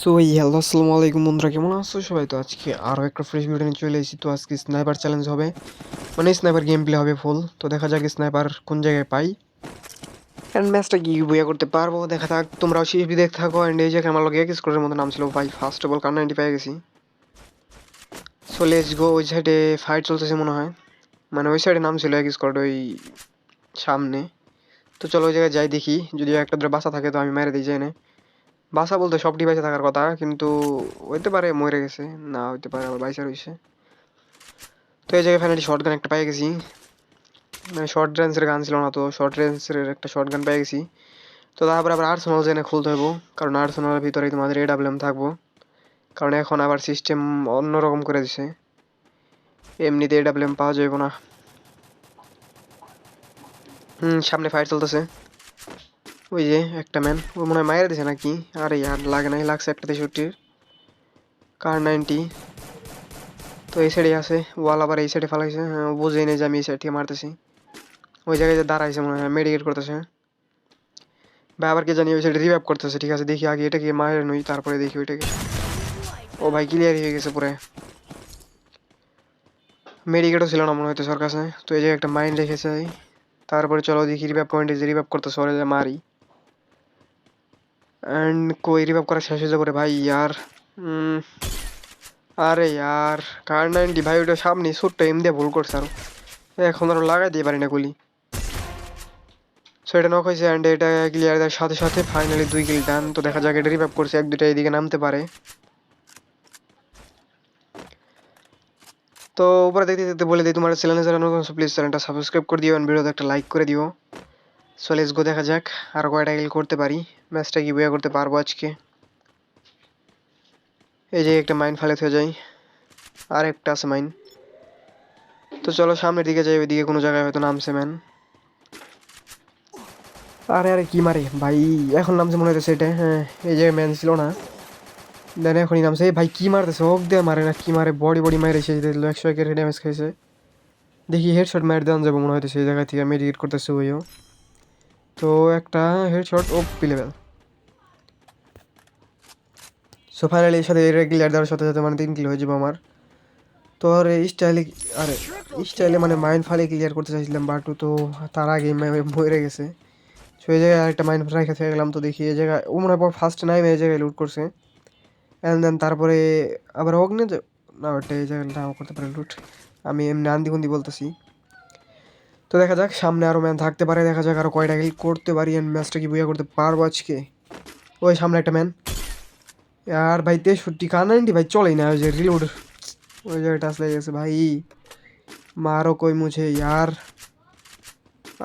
So hello, আসসালামু আলাইকুম বন্ধুরা, কেমন আছো সবাই? তো আজকে আরও একটা ফ্রেশ ভিডিও নিয়ে চলে এসেছি। তো আজকে স্নাইপার চ্যালেঞ্জ হবে। মানে স্নাইপার গেম প্লে হবে ফুল তো দেখা যাক স্নাইপার কোন জায়গায় পাই। অ্যান্ড ম্যাচটা কি বইয়া করতে পারব? দেখা থাক, তোমরাও শেষ দেখতে থাকো। অ্যান্ড এই জায়গায় আমার লগে এক স্কোরের মতো নাম ছিল ভাই first of all Kar ninety পেয়ে গেছি? সো লেটস গো ওই সাইডে ফাইট চলতেছে মনে হয়। মানে ওই সাইডে নাম ছিল এক স্কোয়াড ওই সামনে। তো চলো ওই জায়গায় যাই দেখি। যদি একটা ধরে বাসা থাকে তো আমি মেরে দিই যাই না বাসা বলতে সব ডিভাইসে থাকার কথা, কিন্তু হইতে পারে মরে গেছে, না হইতে পারে আবার বাইসা রয়েছে তো এই জায়গায় ফাইনালি শর্ট গান একটা পেয়ে গেছি। শর্ট রেঞ্জের গান ছিল না তো শর্ট রেঞ্জের একটা শর্ট গান পেয়ে গেছি। তো তারপরে আবার আর্সেনাল জেনে খুলতে হইব, কারণ আর্সেনালের ভিতরে তোমাদের এ ডাব্লিউএম থাকব। কারণ এখন আবার সিস্টেম অন্যরকম করে দিছে। এমনিতে এ ডাব্লিউএম পাওয়া যাবে না। হুম, সামনে ফাইট চলতেছে। ওই যে একটা ম্যান ও মনে হয় মায়ের দিছে নাকি? আরে আর লাগে নাই, লাগছে একটা তেষট্টির। কার নাইনটি তো এই সাইডে আছে ওয়াল আবার এই সাইডে ফালাইছে হ্যাঁ ও বুঝেই নেই যে আমি এই সাইড থেকে মারতেছি। ওই জায়গায় যে দাঁড়াইছে মনে হয় মেডিকেট করতেছে। ভাই, আবার কে জানি ওই সাইডে রিভাইভ করতেছে, ঠিক আছে, দেখি আগে এটাকে মায়ের নই, তারপরে দেখি ওইটাকে। ও ভাই ক্লিয়ারই হয়ে গেছে পুরো। মেডিকেটও ছিল না মনে হইতেছে ওর কাছে। তো এই জায়গায় একটা মাইন্ড রেখেছে। তারপরে চলো দেখি রিভাইভ পয়েন্টে যে রিভাইভ করতেছে, ওরা মারি। অ্যান্ড কই রিভাইভ করা শেষ হয়ে যাবে ভাই ইয়ার। উম, আরে ইয়ার কার নাইনটি ভাই ওটা সামনে ছোট্ট এম দিয়ে ভুল করছে আরও। এখন আরও লাগাই দিয়ে পারি না গুলি। সো এটা নক হয়েছে অ্যান্ড এটা ক্লিয়ার সাথে সাথে ফাইনালি দুই কিল ডান তো দেখা যাক এটা রিভাইভ করছে এক দুটা এদিকে নামতে পারে। তো উপরে দেখতে দেখতে বলে দিই তোমার চ্যানেলে যারা নতুন প্লিজ চ্যানেলটা সাবস্ক্রাইব করে দিও ভিডিওতে একটা লাইক করে দিও। সো লেটস গো দেখা যাক আর কয়টা কিল করতে পারি। ম্যাচটা কি বইয়া করতে পারব আজকে? এই যে একটা মাইন ফেলে হয়ে যাই আর একটা আছে মাইন তো চলো সামনের দিকে যাই, ওইদিকে কোনো জায়গায় হয়তো নামছে ম্যান আরে আরে, কি মারে? ভাই, এখন নামছে মনে হচ্ছে এটা। হ্যাঁ এই জায়গায় ম্যান ছিল না। দেন এখনই নামছে। এই ভাই, কি মারতেছে? ওক দিয়ে মারে না, কি মারে? বডি বডি মারে শেষ দিল একশো একের ড্যামেজ খাইছে। দেখি হেডশট মার দেওয়া যাবে মনে হয়তো সেই জায়গা থেকে। মেডিকেট করতেছে ওইও। তো একটা হেডশট ও লেভেল সো ফাইনালি এর সাথে রেগুলার দেওয়ার সাথে সাথে মানে তিন কিলো হয়ে যাবে আমার। তো আর স্টাইলে আরে স্টাইলে মানে মাইন্ড ফালে ক্লিয়ার করতে চাইছিলাম বাটু, তো তার আগে মরে গেছে। সো এই জায়গায় আরেকটা মাইন্ড রেখে গেলাম, তো দেখি এই জায়গায় ও মনে হয় ফার্স্ট নাইমে এই জায়গায় লুট করছে। অ্যান্ড দেন তারপরে আবার অগ্নি না, ওটা এই জায়গায় করতে পারে লুট আমি এমনি আন্দি বলতেছি। তো দেখা যাক, সামনে আরও ম্যান থাকতে পারে। দেখা যাক আরও কয়টা কিল করতে পারি। ম্যাচটা কি বইয়া করতে পারব আজকে? ওই সামনে একটা ম্যান আর ভাই, তেষট্টি কানাইনটি ভাই, চলেই না। ওই যে রিলোড ওই জায়গাটা আসলে গেছে ভাই। মারো কই মুছে, ইয়ার।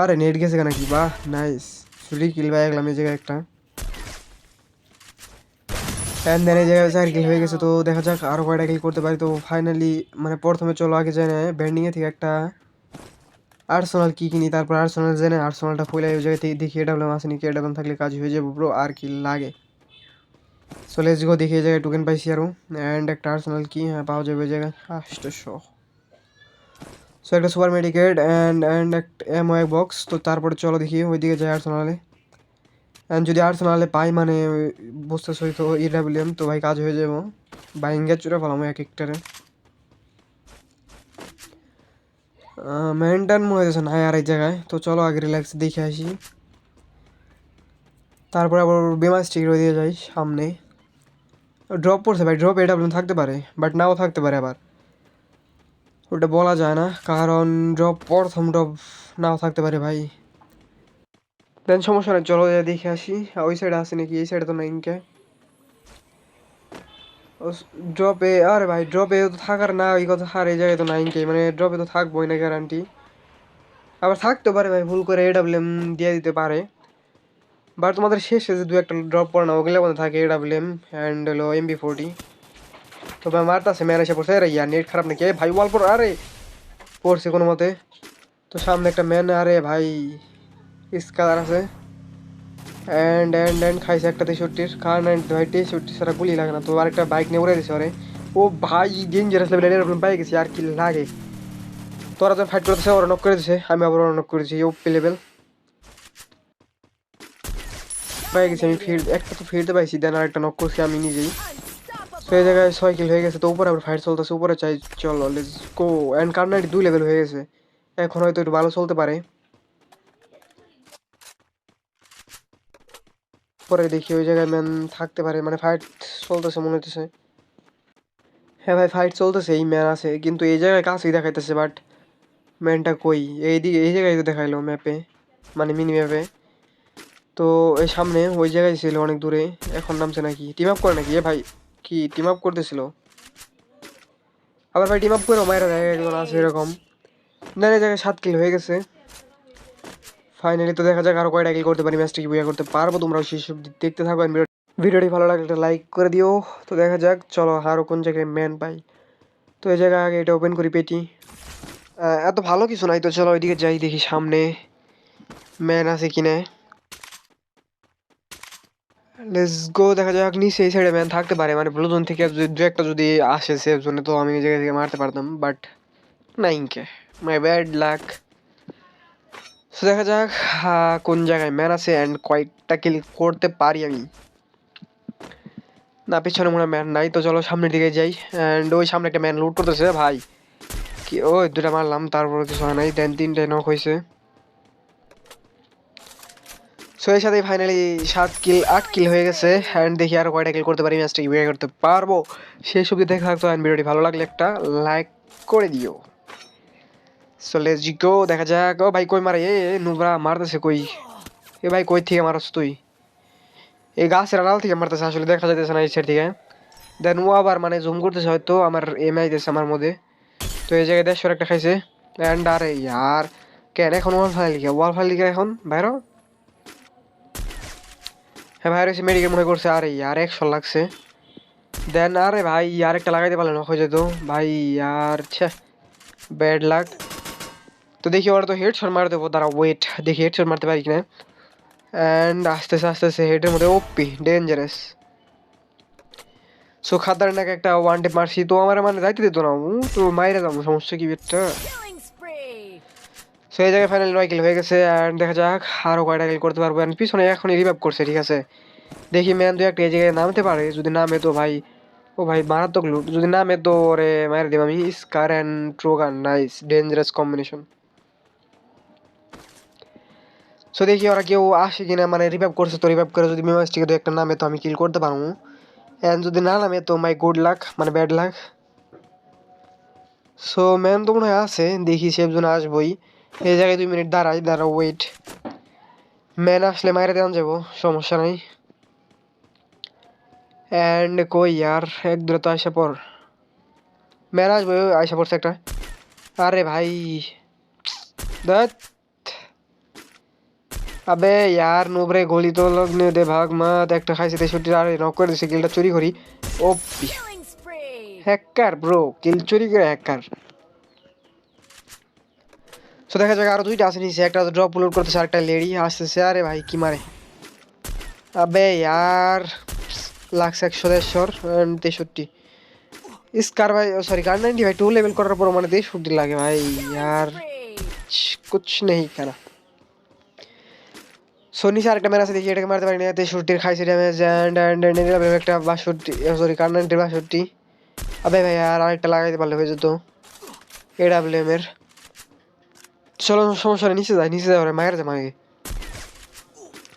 আরে নেট গেছে কেন কি বাহ নাইস ফ্রি কিল ভাই গেলাম এই জায়গায় একটা। অ্যান্ড দেন এই জায়গায় চার কিল হয়ে গেছে। তো দেখা যাক আরও কয়টা কিল করতে পারি। তো ফাইনালি মানে প্রথমে চলো, আগে জেনে ব্যান্ডিংয়ে থেকে একটা। আর্সেনাল কি কিনি, তারপর আর্সোনাল জেনে আর্সোনালটা ফুলে ওই জায়গায় থেকে দেখি এটা আসেনি কি এটা থাকলে কাজ হয়ে যাবে ব্রো আর কি লাগে। সো লেটস গো দেখি এই জায়গায় টোকেন পাইছি আরও অ্যান্ড একটা আর্সেনাল কি হ্যাঁ পাওয়া যাবে ওই জায়গায়। আষ্টশো। সো একটা সুপার মেডিকেট অ্যান্ড অ্যান্ড একটা এমও এক বক্স তো তারপরে চলো দেখি ওইদিকে যাই আর্সেনালে অ্যান্ড যদি আর্সেনালে পাই মানে বুঝতে সহিত ইডাব্লিউএম তো ভাই কাজ হয়ে যাব। বা ইঙ্গেজ চুরে ফেলাম এক একটারে। মেনটেন মনে হয়েছে না আর এক জায়গায়। তো চলো আগে রিল্যাক্স দেখে আসি। তারপরে আবার বিমা স্টিক দিয়ে যাই সামনে। ড্রপ পড়ছে ভাই ড্রপ এটা থাকতে পারে বাট নাও থাকতে পারে আবার। ওটা বলা যায় না, কারণ ড্রপ প্রথম ড্রপ নাও থাকতে পারে ভাই। দেন সমস্যা নেই, চলো দেখে আসি। ওই সাইডে আসে নাকি? এই সাইডে তো নাই ইনকে। ড্রপে, আরে ভাই, ড্রপে তো থাকার না ওই কথা এই জায়গায় তো নাইনকে মানে ড্রপে তো থাকবোই না গ্যারান্টি আবার থাকতে পারে ভাই, ভুল করে এডাব্লিউএম দিয়ে দিতে পারে। বাট তোমাদের শেষে যে দু একটা ড্রপ পড়ে না ওগুলো মধ্যে থাকে এডাব্লিউএম অ্যান্ড হলো এমবি ফোরটি তো ভাই মারতাছে মেরে এসে পড়ছে, আরে ইয়ার নেট খারাপ নাকি? ভাই ওয়াল পর আরে! পড়ছে কোনো মতে। তো সামনে একটা ম্যান আরে ভাই স্কালার আছে। অ্যান্ড অ্যান্ড অ্যান্ড খাইছে একটা তেষট্টির। কারণ ভাই, তেষট্টি সারা গুলি লাগে না। তো আরেকটা বাইক নিয়ে উড়ে দিছে ওরে। ও ভাই ডেঞ্জারাস লেভেল এরকম পাই গেছে আর কি লাগে? তোরা যখন ফাইট করতেছে, ওরা নক করে দিছে। আমি আবার ওরা নক করেছি ও লেভেল পেয়ে গেছি আমি ফির একটা তো ফিরতে পাইছি দেন আর একটা নক করছি আমি নিজেই। তো এই জায়গায় ছয় কিল হয়ে গেছে, তো উপরে আবার ফাইট চলতেছে, উপরে চাই, চলো লেটস গো অ্যান্ড কার্নাইট দুই লেভেল হয়ে গেছে। এখন হয়তো একটু ভালো চলতে পারে। পরে দেখি ওই জায়গায় ম্যান থাকতে পারে। মানে ফাইট চলতেছে, মনে হচ্ছে হ্যাঁ ভাই ফাইট চলতেছে, এই ম্যান আছে। কিন্তু এই জায়গায় কাছেই দেখাইতেছে বাট ম্যানটা কই? এইদিকে এই জায়গায় তো দেখাইলো ম্যাপে মানে মিনি ম্যাপে তো এই সামনে ওই জায়গায় ছিল অনেক দূরে, এখন নামছে নাকি? টিম আপ করে নাকি? এ ভাই, কি টিম আপ করতেছিল? আবার ভাই টিম আপ করে মায়েরা একজন আছে এরকম। এই জায়গায় সাত কিল হয়ে গেছে। ফাইনালি তো দেখা যাক আরও কয়টা কিল করতে পারি ম্যাচটা কি বইয়া করতে পারব, তোমরা সেই সব দেখতে থাকো ভিডিওটি ভালো লাগলে একটা লাইক করে দিও। তো দেখা যাক, চলো আরও কোন জায়গায় ম্যান পাই। তো এই জায়গায় আগে এটা ওপেন করি পেটি। এত ভালো কিছু নাই তো চলো ওইদিকে যাই দেখি সামনে ম্যান আছে কিনা। লেটস গো দেখা যাক, নিচে এই সাইডে ম্যান থাকতে পারে। মানে ব্লু জোন থেকে দু একটা যদি আসে সেফ জোনে তো আমি এই জায়গা থেকে মারতে পারতাম বাট নাই ইনকে মাই ব্যাড লাক সো দেখা যাক কোন জায়গায় ম্যান আছে অ্যান্ড কয়েকটা কিল করতে পারি আমি। না, পিছনে মনে ম্যান নাই, তো চলো সামনের দিকে যাই। অ্যান্ড ওই সামনে একটা ম্যান লুট করতেছে, ভাই। কি, ওই দুটা মারলাম তারপরে কিছু হয় নাই। দেন তিনটে নক হয়েছে। সো এর সাথে ফাইনালি সাত কিল আট কিল হয়ে গেছে। অ্যান্ড দেখি আর কয়টা কিল করতে পারি ম্যাচটা ইউএ করতে পারব। সেই সবজি দেখা থাকতো অ্যান্ড ভিডিওটি ভালো লাগলে একটা লাইক করে দিও। সো লেটস গো দেখা যাক। ও ভাই, কই মারে? এ নুবরা মারতেছে কই? এ ভাই, কই থেকে মারছ তুই? এই গাছের আড়াল থেকে মারতেছে, আসলে দেখা যাইতেছে না এই সাইড থেকে। দেন ও আবার মানে জুম করতেছে হয়তো, আমার এম আইতেছে আমার মধ্যে। তো এই জায়গায় দেড়শোর একটা খাইছে। অ্যান্ড আরে ইয়ার, কেন এখন ওয়াল ফাইল লিখে? ওয়াল ফাইল লিখে এখন, বাইরো? হ্যাঁ ভাই এসে মেডিকেল মনে করছে, আরে ইয়ার একশো লাগছে। দেন আরে ভাই আর একটা লাগাইতে পারলেন, হয়ে যেত। ভাই আর ছে ব্যাড লাগ তো দেখি ওরা তো হেড শট মার দেবো দাঁড়া ওয়েট দেখি হেড শট মারতে পারি কিনা। অ্যান্ড আস্তে আস্তে আস্তে আস্তে হেডের মধ্যে ওপি ডেঞ্জারাস সো খাদ্দার নাকি একটা ওয়ান ডে মারছি তো আমার মানে যাইতে দিত না তো মাইরে যাব সমস্যা কি বেটটা? সো এই জায়গায় ফাইনাল নয় কিল হয়ে গেছে অ্যান্ড দেখা যাক আরও কয়টা কিল করতে পারব। অ্যান্ড পিছনে এখনই রিভাইভ করছে ঠিক আছে? দেখি ম্যান দু একটা এই জায়গায় নামতে পারে যদি নামে তো ভাই ও ভাই মারাত্মক লুট যদি নামে তো ওরে মারি দেব আমি। Scar and ট্রোগান nice dangerous combination so দেখি ওরা কেউ আসে কিনা মানে রিভাইভ করছে তো রিভাইভ করে যদি মেমাসটিকে দু একটা নামে তো আমি কিল করতে পারব। অ্যান্ড যদি না নামে তো মাই গুড লাক মানে ব্যাড লাক সো ম্যান তো মনে হয় আছে। দেখি সেফ জন্য আসবোই। এই জায়গায় দুই মিনিট দাঁড়াই, দাঁড়াও ওয়েট ম্যান আসলে মাইরে দেওয়া যাব, সমস্যা নাই। অ্যান্ড কই আর, এক দূরে তো আসা পর ম্যান আসব আসা পড়ছে একটা। আরে ভাই। ধ্যাৎ। আবে ইয়ার নোবরে গলি তো লগ্নে দে ভাগ মাত একটা খাইছে তেষট্টি আর নক করে দিছে কিলটা চুরি করি। ও হ্যাকার ব্রো কিল চুরি করে হ্যাকার সো দেখা যাক আরও দুইটা আছে নিচে একটা ড্রপ লোড করতেছে আরেকটা লেডি আসতেছে আরে ভাই কি মারে। আবে ইয়ার লাগছে একশো দেড়শোর তেষট্টি। স্কার ভাই সরি কার নাইনটি ভাই টু লেভেল করার পর মানে তেষট্টি লাগে ভাই ইয়ার! কুছ নেই কানা? সো নিচে আরেকটা ম্যান আছে, দেখি এটাকে মারতে পারি না। তেষট্টির খাইছে ড্যামেজ অ্যান্ড অ্যান্ড অ্যান্ড একটা বাষট্টি সরি কার নাইনটির বাষট্টি আবে ভাই, আর আরেকটা লাগাইতে পারলে হয়ে যেত। এডাব্লিউএম এর। চলো, সমস্যা নেই, নিচে যাই নিচে যাই ওরা, মায়ের যায় মাকে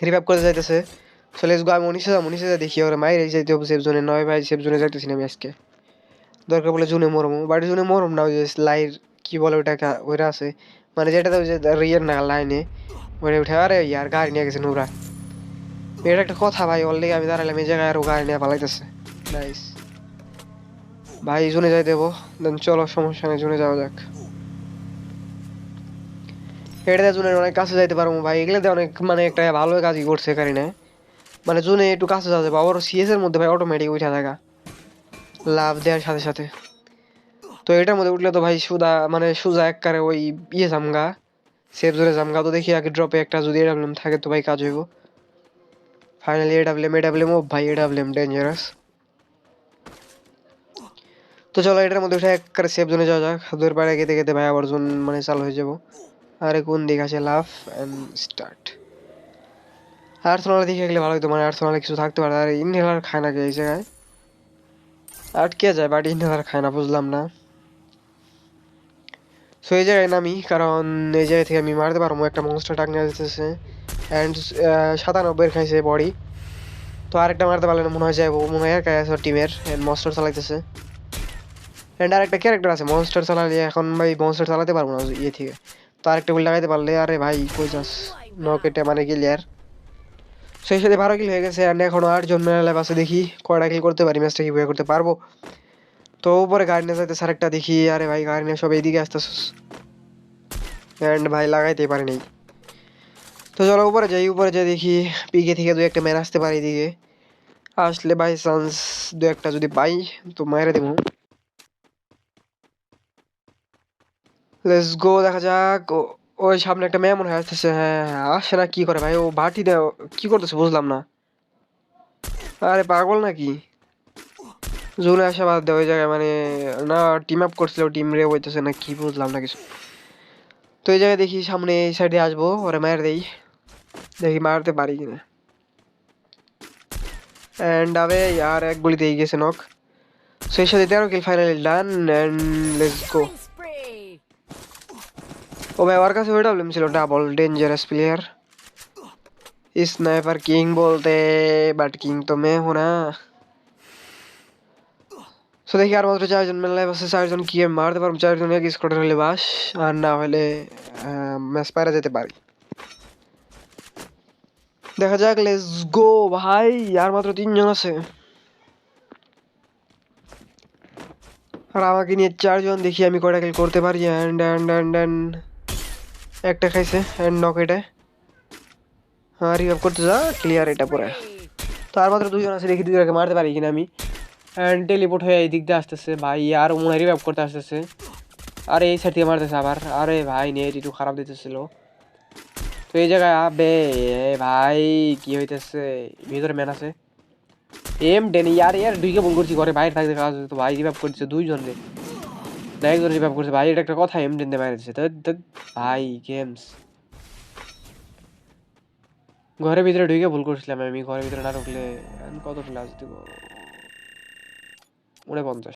রিভাইভ করতে যাইতেছে। চলে গো আমি নিচে যাব, নিচে যাই, দেখি ওরা মায়ের যাইতে হবে সেফ জোনে নয় ভাই সেফ জোনে যাইতেছি না আমি আজকে। দরকার বলে জুনে মরম বাড়ি জুনে মরম না, ওই যে লাইর কি বলে কা- ওইটা আছে। মানে যেটাতে ওই যে রিয়ের না লাইনে ওইটা উঠে, আরে ইয়ার গাড়ি নিয়ে গেছে নোরা। এটা একটা কথা ভাই, অলরেডি আমি দাঁড়ালাম, এই জায়গায় আরও গাড়ি নিয়ে পালাইতেছে। নাইস ভাই, জুনে যাই দেবো। দেন চলো, সমস্যা নেই, জুনে যাওয়া যাক। এটাতে জুনের অনেক কাছে যাইতে পারব ভাই। এগুলোতে অনেক মানে একটা ভালো কাজই করছে কারিনা মানে জুনে একটু কাছে যাওয়া যাবে। আবার সিএস এর মধ্যে ভাই অটোমেটিক উঠে থাকা। লাভ দেওয়ার সাথে সাথে। তো এটার মধ্যে উঠলে তো ভাই সুদা মানে সুজা এককারে ওই ইয়ে জামগা সেফ জোনে জামগা তো দেখি আগে ড্রপে একটা যদি এডাব্লিউএম থাকে তো ভাই কাজ হইব। ফাইনালি এডাব্লিউএম এডাব্লিউএম ও ভাই এডাব্লিউএম ডেঞ্জারাস তো চলো এটার মধ্যে উঠে একবারে সেফ জোনে যাওয়া যাক। দূর পাড়ে গেতে গেতে ভাই আবার জোন মানে চালু হয়ে যাব। আরে কোন দিক আছে? লাভ অ্যান্ড স্টার্ট আর্সেনাল দেখে গেলে ভালো হতো মানে আর্সেনালে কিছু থাকতে পারে আর ইনহেলার খায় না কে এই জায়গায়? আটকে যায় বাট ইনহেলার খায় না, বুঝলাম না। সো এই জায়গায় নামি, কারণ এই জায়গা থেকে আমি মারতে পারব। একটা মনস্টার টাক নিয়ে যেতেছে অ্যান্ড সাতানব্বইয়ের খাইছে বডি তো আরেকটা মারতে পারলে না, মনে হয় যাব মনে হয় একাই আছে টিমের অ্যান্ড মনস্টার চালাইতেছে। অ্যান্ড আরেকটা ক্যারেক্টার আছে মনস্টার চালালে এখন ভাই মনস্টার চালাতে পারব না ইয়ে থেকে। তো আরেকটা গুলি লাগাইতে পারলে, আরে ভাই, কই যাস? নকেটে মানে গিলিয়ার সেই সাথে বারো কিল হয়ে গেছে। অ্যান্ড এখনও আটজন মেলা আছে, দেখি কয়টা কিল করতে পারি ম্যাচটা কীভাবে করতে পারব। তো উপরে গাড়ি নিয়ে যাইতে আরেকটা দেখি, আরে ভাই গাড়ি নিয়ে সব এইদিকে আসতেছিস। অ্যান্ড ভাই পারি নাই। তো চলো উপরে যাই উপরে যাই দেখি, পিকে থেকে দু একটা ম্যান আসতে পারে এদিকে। আসলে বাই চান্স দু একটা যদি পাই, তো মায়েরা দেবো। গো দেখা যাক। ওই সামনে একটা মেয়ে মনে হয় আসতেছে। হ্যাঁ হ্যাঁ আসে না, কি করে ভাই? ও ভাটি দেয় কি করতেছে বুঝলাম না। আরে পাগল নাকি? জোনে আসা বাদ দেয় ওই জায়গায় মানে না টিম আপ করছিল টিম রে হইতেছে না, কি বুঝলাম না কিছু। তো এই জায়গায় দেখি সামনে এই সাইডে আসব, ওরে মায়ের দেই। দেখি মারতে পারি কিনা। অ্যান্ড আবে, আর এক গুলিতেই গেছে নক সেই সাথে তেরো kill finally done and let's go. ও ভাই, ওর কাছে ওইটা ছিল double dangerous player sniper king বলতে বাট কিং তো মে হো না। সো দেখি আর মাত্র চারজন মেলায় বসে চারজন কি মারতে পারব? চারজন এক স্কোয়াডার হলে বাস, আর না হলে ম্যাচ পায়রা যেতে পারি। দেখা যাক লেটস গো ভাই, আর মাত্র তিনজন আছে। আর আমাকে নিয়ে চারজন, দেখি আমি কয়টা কিল করতে পারি। অ্যান্ড অ্যান্ড অ্যান্ড অ্যান্ড একটা খাইছে অ্যান্ড নক এটা। হ্যাঁ রিভাইভ করতে যা ক্লিয়ার এটা পরে। তো আর মাত্র দুজন আছে, দেখি দুজনকে মারতে পারি কিনা আমি। টেলিপোর্ট হয়ে এই দিক দিয়ে আসতেছে, ভাই, আর মনে রিভাইভ করতে আসতেছে। আরে, এই সাইড থেকে মারতেছে আবার। আরে, ভাই নেট একটু খারাপ দিতেছিল। তো এই জায়গায়, আবে ভাই, কি হইতেছে? ভিতরে ম্যান আছে। এম, ডেন ইয়ার ইয়ার দুইকে বল করছি, ঘরে বাইরে থাকতে কাজ তো ভাই রিভাইভ করছে দুইজন রে। না, একজন রিভাইভ করছে, ভাই, এটা একটা কথা, এম, ডেন দিয়ে মারিছে ভাই গেমস ঘরের ভিতরে ঢুকে ভুল করছিলাম আমি, ঘরের ভিতরে না ঢুকলে কত ক্লাস দিব? উনপঞ্চাশ।